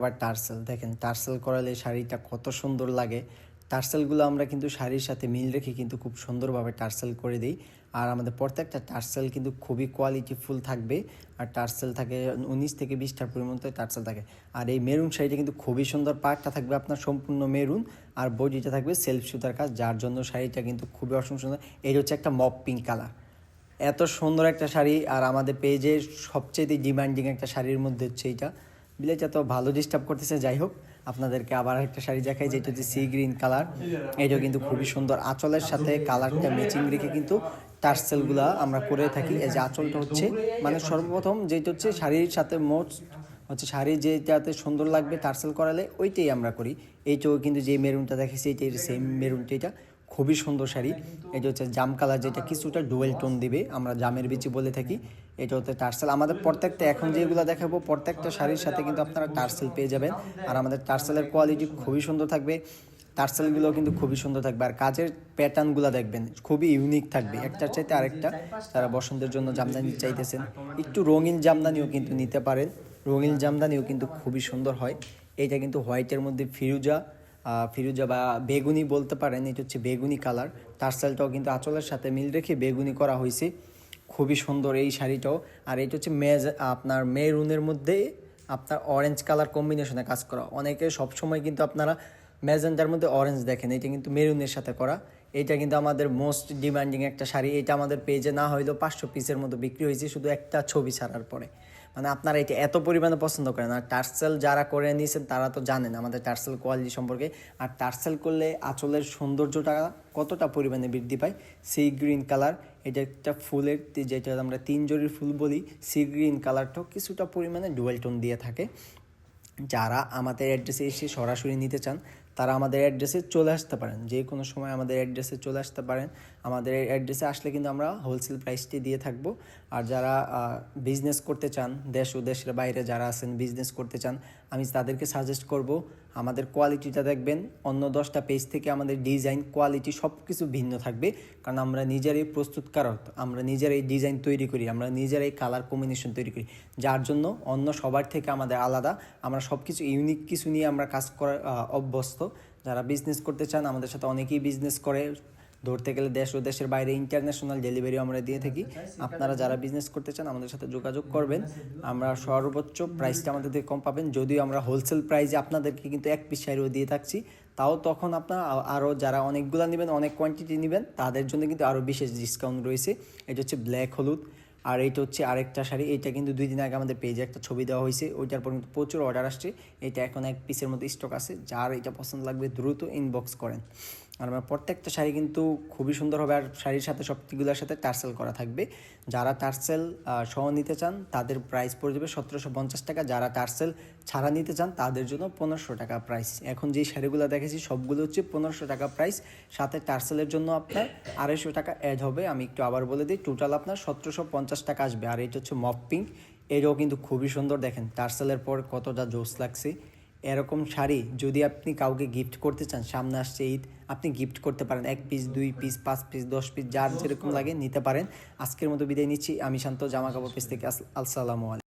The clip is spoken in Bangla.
আবার টার্সেল দেখেন টার্সেল করালে শাড়িটা কত সুন্দর লাগে। টার্সেলগুলো আমরা কিন্তু শাড়ির সাথে মিল রেখে কিন্তু খুব সুন্দরভাবে টার্সেল করে দিই। আর আমাদের প্রত্যেকটা টার্সেল কিন্তু খুবই কোয়ালিটিফুল থাকবে। আর টার্সেল থাকে উনিশ থেকে বিশটার পরিমাণ টার্সেল থাকে। আর এই মেরুন শাড়িটা কিন্তু খুবই সুন্দর পার্টটা থাকবে আপনার সম্পূর্ণ মেরুন আর বডিটা থাকবে সেলফ সুতার কাজ, যার জন্য শাড়িটা কিন্তু খুবই অসংখ্য সুন্দর। এটা হচ্ছে একটা মপ পিঙ্ক কালার এত সুন্দর একটা শাড়ি, আর আমাদের পেজের সবচেয়ে ডিমান্ডিং একটা শাড়ির মধ্যে হচ্ছে এইটা। বিলেটা তো ভালো ডিস্টার্ব করতেছে, যাই হোক, আপনাদেরকে আবার একটা শাড়ি দেখাই, যেটা হচ্ছে সি গ্রিন কালার এটাও কিন্তু খুবই সুন্দর আঁচলের সাথে কালারটা ম্যাচিং রেখে কিন্তু টার্সেলগুলা আমরা করে থাকি। এই যে আঁচলটা হচ্ছে মানে সর্বপ্রথম যেটা হচ্ছে, শাড়ির সাথে মোট হচ্ছে শাড়ি যেটাতে সুন্দর লাগবে টার্সেল করালে ওইটাই আমরা করি। এইটাও কিন্তু যে মেরুনটা দেখেছি এইটাই সেম মেরুনটা এটা খুবই সুন্দর শাড়ি। এটা হচ্ছে জাম কালার যেটা কিছুটা ডুয়েল টোন দিবে, আমরা জামের বিচি বলে থাকি। এটা হচ্ছে টার্সেল। আমাদের প্রত্যেকটা, এখন যেগুলো দেখাবো, প্রত্যেকটা শাড়ির সাথে কিন্তু আপনারা টার্সেল পেয়ে যাবেন। আর আমাদের টার্সেলের কোয়ালিটি খুবই সুন্দর থাকবে। টার্সেলগুলো কিন্তু খুবই সুন্দর থাকবে। আর কাজের প্যাটার্নগুলো দেখবেন, খুবই ইউনিক থাকবে। একটার চাইতে আরেকটা, তারা বসন্তের জন্য জামদানি চাইতেছেন। একটু রঙিন জামদানিও কিন্তু নিতে পারেন। রঙিন জামদানিও কিন্তু খুবই সুন্দর হয়। এইটা কিন্তু হোয়াইটের মধ্যে ফিরুজা ফিরুজা বা বেগুনি বলতে পারেন, এটা হচ্ছে বেগুনি কালার টার্সেলটাও কিন্তু আঁচলের সাথে মিল রেখে বেগুনি করা হয়েছে। খুবই সুন্দর এই শাড়িটাও। আর এটা হচ্ছে মেজ, আপনার মেরুনের মধ্যে আপনার অরেঞ্জ কালার কম্বিনেশনে কাজ করা। অনেকে সবসময় কিন্তু আপনারা ম্যাজেন্টার মধ্যে অরেঞ্জ দেখেন, এটা কিন্তু মেরুনের সাথে করা। এটা কিন্তু আমাদের মোস্ট ডিমান্ডিং একটা শাড়ি। এটা আমাদের পেজে না হইলেও পাঁচশো পিসের মতো বিক্রি হয়েছে, শুধু একটা ছবি ছাড়ার পরে। মানে আপনারা এটা এত পরিমাণে পছন্দ করেন। আর টার্সেল যারা করে নিয়েছেন, তারা তো জানেন আমাদের টার্সেল কোয়ালিটি সম্পর্কে। আর টার্সেল করলে আঁচলের সৌন্দর্যটা কতটা পরিমাণে বৃদ্ধি পায় সি গ্রিন কালার এটা একটা ফুলের যেটা আমরা তিন জরির ফুল বলি সি গ্রিন কালারটাও কিছুটা পরিমাণে ডুয়েল টোন দিয়ে থাকে। যারা আমাদের অ্যাড্রেসে এসে সরাসরি নিতে চান তারা আমাদের অ্যাড্রেসে চলে আসতে পারেন। যে কোনো সময় আমাদের অ্যাড্রেসে চলে আসতে পারেন। আমাদের অ্যাড্রেসে আসলে কিন্তু আমরা হোলসেল প্রাইসটি দিয়ে থাকব। আর যারা বিজনেস করতে চান দেশ ও দেশের বাইরে যারা আছেন বিজনেস করতে চান আমি তাদেরকে সাজেস্ট করব আমাদের কোয়ালিটিটা দেখবেন। অন্য দশটা পেজ থেকে আমাদের ডিজাইন কোয়ালিটি সব কিছু ভিন্ন থাকবে। কারণ আমরা নিজেরাই প্রস্তুতকারক আমরা নিজেরাই ডিজাইন তৈরি করি আমরা নিজেরাই কালার কম্বিনেশন তৈরি করি। যার জন্য অন্য সবার থেকে আমাদের আলাদা। আমরা সব কিছু ইউনিক কিছু নিয়ে আমরা কাজ করার আহ, অভ্যস্ত যারা বিজনেস করতে চান, আমাদের সাথে অনেকেই বিজনেস করে। ধরতে গেলে দেশ ও দেশের বাইরে ইন্টারন্যাশনাল ডেলিভারি আমরা দিয়ে থাকি। আপনারা যারা বিজনেস করতে চান, আমাদের সাথে যোগাযোগ করবেন। আমরা সর্বোচ্চ প্রাইসটা আমাদের থেকে কম পাবেন। যদিও আমরা হোলসেল প্রাইসে আপনাদেরকে কিন্তু এক পিস শাড়িও দিয়ে থাকছি। তাও তখন আপনার আরও যারা অনেকগুলো নেবেন, অনেক কোয়ান্টিটি নেবেন, তাদের জন্য কিন্তু আরও বিশেষ ডিসকাউন্ট রয়েছে। এটা হচ্ছে ব্ল্যাক হলুদ। আর এইটা হচ্ছে আরেকটা শাড়ি, এইটা কিন্তু দুই দিন আগে আমাদের পেজে একটা ছবি দেওয়া হয়েছে, ওইটার পর কিন্তু প্রচুর অর্ডার আসছে। এটা এখন এক পিসের মতো স্টক আছে, যার এটা পছন্দ লাগবে দ্রুত ইনবক্স করেন। আর আমার প্রত্যেকটা শাড়ি কিন্তু খুবই সুন্দর হবে আর শাড়ির সাথে সবগুলোর সাথে টার্সেল করা থাকবে। যারা টার্সেল সহ নিতে চান, তাদের প্রাইস পড়ে যাবে সতেরোশো পঞ্চাশ টাকা। যারা টার্সেল ছাড়া নিতে চান, তাদের জন্য পনেরোশো টাকা প্রাইস এখন যে শাড়িগুলো দেখেছি, সবগুলো হচ্ছে পনেরোশো টাকা প্রাইস সাথে টার্সেলের জন্য আপনার আড়াইশো টাকা অ্যাড হবে। আমি একটু আবার বলে দিই টোটাল আপনার সতেরোশো পঞ্চাশ টাকা আসবে। আর এটা হচ্ছে মপ পিঙ্ক এটাও কিন্তু খুবই সুন্দর। দেখেন টার্সেলের পর কতটা জোস লাগছে। এরকম শাড়ি যদি আপনি কাউকে গিফট করতে চান, সামনে আসছে ঈদ, আপনি গিফট করতে পারেন। এক পিস দুই পিস পাঁচ পিস দশ পিস যার যেরকম লাগে নিতে পারেন। আজকের মতো বিদায় নিচ্ছি। আমি শান্ত জামা কাপড় পিস থেকে আস- আসসালামু আলাইকুম।